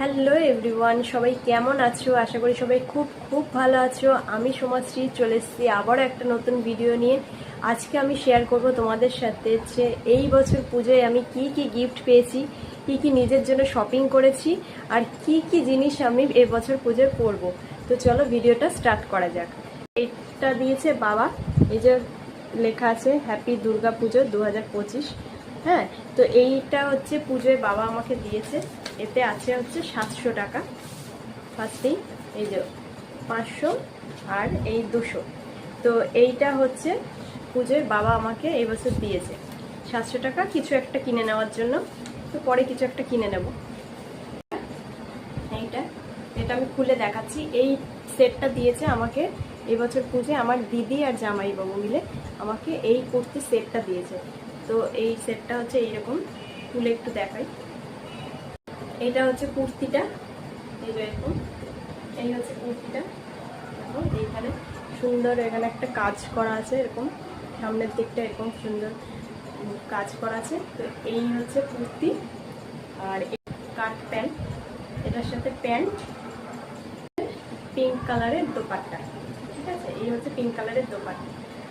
Hello everyone সবাই কেমন আছো? আশা করি সবাই খুব খুব ভালো আছো। আমি সমাজশ্রী চলে এসেছি আবারও একটা নতুন ভিডিও নিয়ে। আজকে আমি শেয়ার করব তোমাদের সাথে যে এই বছর পুজোয় আমি কি কি গিফট পেয়েছি, কি কি নিজের জন্য শপিং করেছি, আর কি কি জিনিস আমি এবছর বছর পুজোয় পরব তো চলো ভিডিওটা স্টার্ট করা যাক। এটা দিয়েছে বাবা। এই যে লেখা আছে হ্যাপি দুর্গা পুজো দু হাজার পঁচিশ। হ্যাঁ তো এইটা হচ্ছে পুজোয় বাবা আমাকে দিয়েছে। এতে আছে হচ্ছে সাতশো টাকা। ফার্স্টেই এই যে পাঁচশো আর এই দুশো। তো এইটা হচ্ছে পুজোয় বাবা আমাকে এই বছর দিয়েছে। সাতশো টাকা কিছু একটা কিনে নেওয়ার জন্য। তো পরে কিছু একটা কিনে নেব। এইটা, এটা আমি খুলে দেখাচ্ছি। এই সেটটা দিয়েছে আমাকে এবছর পুজোয় আমার দিদি আর জামাইবাবু মিলে আমাকে এই কুর্তি সেটটা দিয়েছে। তো এই সেটটা হচ্ছে এইরকম খুলে একটু দেখাই। এটা হচ্ছে কুর্তিটা, এই এই হচ্ছে কুর্তিটা। দেখো, এইখানে সুন্দর এখানে একটা কাজ করা আছে এরকম। সামনের দিকটা এরকম সুন্দর কাজ করা আছে। তো এই হচ্ছে কুর্তি আর কাট প্যান্ট। এটার সাথে প্যান্ট, পিঙ্ক কালারের দোপাট্টা। আছে, এই হচ্ছে পিঙ্ক কালারের দোকান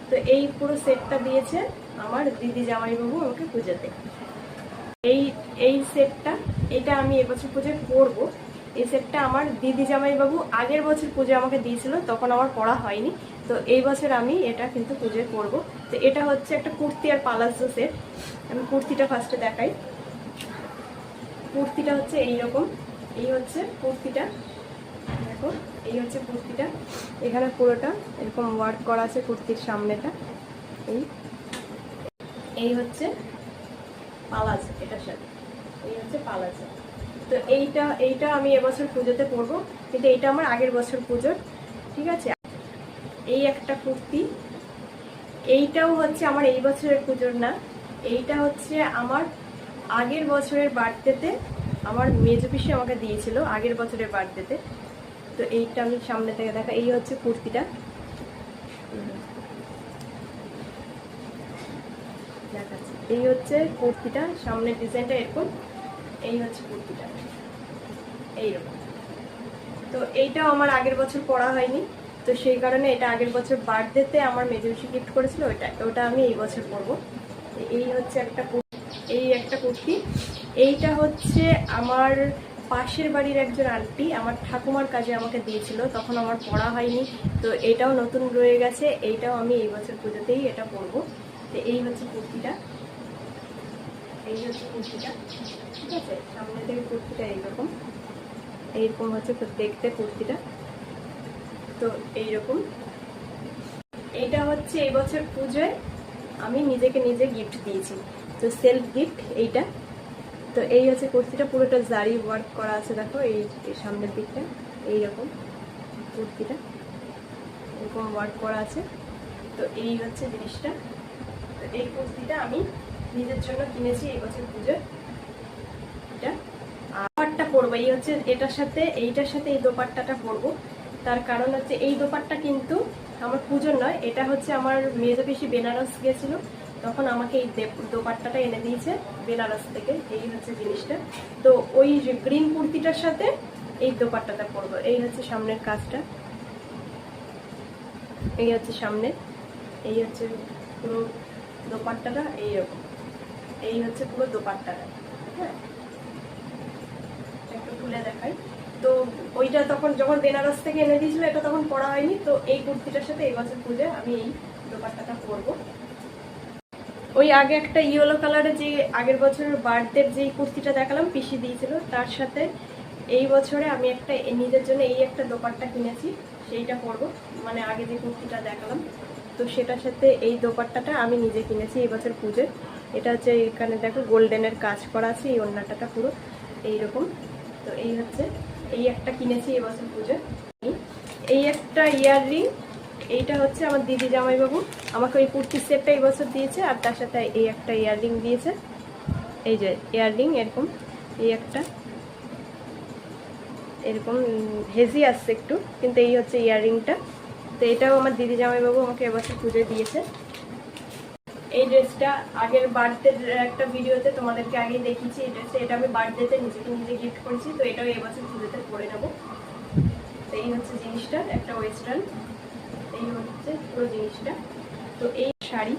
তো এই পুরো সেটটা দিয়েছে আমার দিদি জামাইবাবু আমাকে পুজোতে। এই এই সেটটা এটা আমি এবছর পুজোয় পরবো। এই সেটটা আমার দিদি জামাইবাবু আগের বছর পুজো আমাকে দিয়েছিল, তখন আমার পড়া হয়নি। তো এই বছর আমি এটা কিন্তু পুজোয় পরবো। তো এটা হচ্ছে একটা কুর্তি আর পালাজো সেট আমি কুর্তিটা ফার্স্টে দেখাই। কুর্তিটা হচ্ছে এই রকম এই হচ্ছে কুর্তিটা। দেখো, এই হচ্ছে কুর্তিটা। এখানে পুরোটা এরকম ওয়ার্ক করা আছে কুর্তির সামনেটা। এই এই হচ্ছে পালাজ এটার সাথে। এই হচ্ছে পালাজ তো এইটা এইটা আমি এবছর পুজোতে পরবো, কিন্তু এইটা আমার আগের বছর পুজোর, ঠিক আছে? এই একটা কুর্তি। এইটাও হচ্ছে আমার এই বছরের পুজোর না, এইটা হচ্ছে আমার আগের বছরের বার্থডেতে আমার মেজো পিসি আমাকে দিয়েছিল, আগের বছরের বার্থডেতে তো এইটা আমি সামনে থেকে দেখা, এই হচ্ছে কুর্তিটা। এই হচ্ছে কুর্তিটা, সামনের ডিজাইনটা এরকম, এই হচ্ছে কুর্তিটা। এইরকম। তো এইটাও আমার আগের বছর পরা হয়নি, তো সেই কারণে এটা আগের বছর বার্থডেতে আমার মেজুসি গিফট করেছিল ওটা ওটা আমি এই বছর পরবো। এই হচ্ছে একটা এই একটা কুর্তি। এইটা হচ্ছে আমার পাশের বাড়ির একজন আন্টি আমার ঠাকুমার কাজে আমাকে দিয়েছিল, তখন আমার পড়া হয়নি। তো এটাও নতুন রয়ে গেছে, এইটাও আমি এই বছর পুজোতেই এটা পরবো তো এই হচ্ছে কুর্তিটা। এই হচ্ছে কুর্তিটা। ঠিক আছে? সামনে থেকে কুর্তিটা এইরকম। এইরকম হচ্ছে দেখতে কুর্তিটা। তো এইরকম। এইটা হচ্ছে এই বছর পুজোয় আমি নিজেকে নিজে গিফট দিয়েছি। তো সেলফ গিফট এইটা। তো এই হচ্ছে কুর্তিটা, পুরোটা জারি ওয়ার্ক করা আছে, দেখো, এই সামনের দিকটা, এইরকম কুর্তিটা, এরকম ওয়ার্ক করা আছে। তো এই হচ্ছে জিনিসটা। তো এই কুর্তিটা আমি নিজের জন্য কিনেছি এই বছর পুজোয় এটা। দোপাট্টা পরবো, এই হচ্ছে এটার সাথে, এইটার সাথে এই দোপাট্টাটা পরবো। তার কারণ হচ্ছে এই দোপাট্টা কিন্তু আমার পুজোর নয়, এটা হচ্ছে আমার মেজো পিসি বেনারস গেছিল। তখন আমাকে এই দোপাট্টাটা এনে দিয়েছে বেনারস থেকে, এই হচ্ছে জিনিসটা। তো ওই গ্রিন কুর্তিটার সাথে এই দোপাট্টাটা পরবো, এই হচ্ছে সামনের কাজটা। এই হচ্ছে সামনে, এই হচ্ছে পুরো দোপাট্টাটা এইরকম। এই হচ্ছে পুরো দোপাট্টাটা হ্যাঁ? একটু খুলে দেখাই। তো ওইটা তখন যখন বেনারস থেকে এনে দিয়েছিল, এটা তখন পরা হয়নি। তো এই কুর্তিটার সাথে এই বছর পুজো আমি এই দোপাট্টাটা পরবো। ওই আগে একটা ইয়েলো কালারের যে আগের বছরের বার্থডের যে কুর্তিটা দেখালাম, পিসি দিয়েছিল, তার সাথে এই বছরে আমি একটা নিজের জন্য এই একটা দোপাট্টা কিনেছি, সেইটা পরবো। মানে আগে যে কুর্তিটা দেখালাম, তো সেটার সাথে এই দোপাট্টাটা আমি নিজে কিনেছি এই বছর পুজোয়। এটা হচ্ছে এখানে দেখো, গোল্ডেনের কাজ করা আছে, এই ওড়নাটাটা পুরো এইরকম। তো এই হচ্ছে, এই একটা কিনেছি এবছর বছর পুজোয়। এই একটা ইয়াররিং এইটা হচ্ছে আমার দিদি জামাইবাবু। আমাকে ওই কুর্তির সেটটা এই বছর দিয়েছে আর তার সাথে এই একটা ইয়াররিং দিয়েছে। এই যে ইয়াররিং এরকম, এই একটা। এরকম হেজি আসছে একটু, কিন্তু এই হচ্ছে ইয়াররিংটা তো এটাও আমার দিদি জামাইবাবু আমাকে এবছর পুজোয় দিয়েছে। এই ড্রেসটা আগের বার্থডে একটা ভিডিওতে তোমাদেরকে আগে দেখিয়েছি, এই ড্রেসটা, এটা আমি বার্থডেতে নিজেকে নিজে গিফট করেছি, তো এটাও এবছর পুজোতে পরে নেব। তো এই হচ্ছে জিনিসটা, একটা ওয়েস্টার্ন এই হচ্ছে পুরো জিনিসটা। তো এই শাড়ি,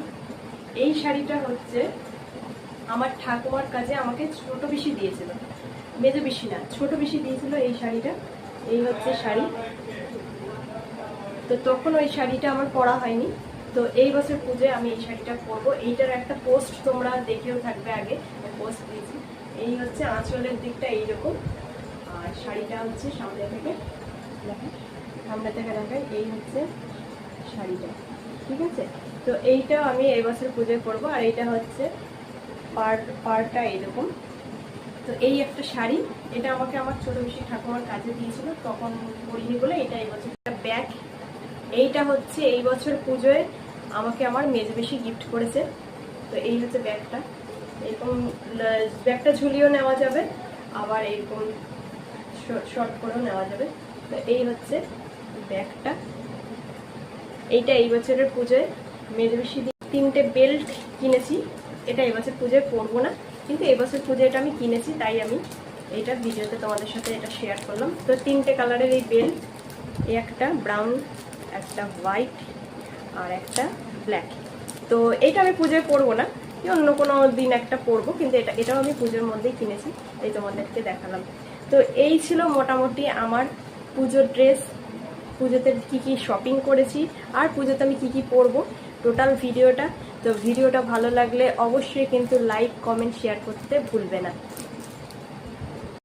এই শাড়িটা হচ্ছে আমার ঠাকুমার কাছে আমাকে ছোট বেশি দিয়েছিল। মেজো বেশি না, ছোট বেশি দিয়েছিল এই শাড়িটা। এই হচ্ছে শাড়ি। তো তখন ওই শাড়িটা আমার পরা হয়নি। তো এই বছর পুজোয় আমি এই শাড়িটা পরবো। এইটার একটা পোস্ট তোমরা দেখেও থাকবে আগে পোস্ট দিয়েছি। এই হচ্ছে আঁচলের দিকটা এইরকম। আর শাড়িটা হচ্ছে সামনে থেকে সামনে থেকে দেখাই এই হচ্ছে শাড়িটা, ঠিক আছে? তো এইটাও আমি এই বছর পুজোয় পরবো আর এইটা হচ্ছে পার পারটা এইরকম। তো এই একটা শাড়ি, এটা আমাকে আমার ছোট বেশি ঠাকুমার কাজে দিয়েছিল, তখন পরিনি বলে এটা এই বছর। একটা ব্যাগ, এইটা হচ্ছে এই বছর পুজোয় আমাকে আমার মেজ বেশি গিফট করেছে। তো এই হচ্ছে ব্যাগটা। এরকম ব্যাগটা ঝুলিয়েও নেওয়া যাবে, আবার এরকম শর্ট করেও নেওয়া যাবে। তো এই হচ্ছে ব্যাগটা। এইটা এই বছরের পুজোয় মেজ বেশি তিনটে বেল্ট কিনেছি। এটা এবছর পুজোয় পরবো না, কিন্তু এবছর পুজোয় এটা আমি কিনেছি, তাই আমি এইটা ভিডিওতে তোমাদের সাথে এটা শেয়ার করলাম। তো তিনটে কালারের এই বেল্ট, এই একটা ব্রাউন একটা হোয়াইট আর একটা ব্ল্যাক তো এইটা আমি পুজোয় পরবো না, এই অন্য কোনো দিন একটা পরবো, কিন্তু এটা, এটাও আমি পুজোর মধ্যেই কিনেছি, এই তোমাদেরকে দেখালাম। তো এই ছিল মোটামুটি আমার পুজোর ড্রেস পুজোতে কী কী শপিং করেছি আর পুজোতে আমি কী কী পরবো টোটাল ভিডিওটা। তো ভিডিওটা ভালো লাগলে অবশ্যই কিন্তু লাইক কমেন্ট শেয়ার করতে ভুলবে না।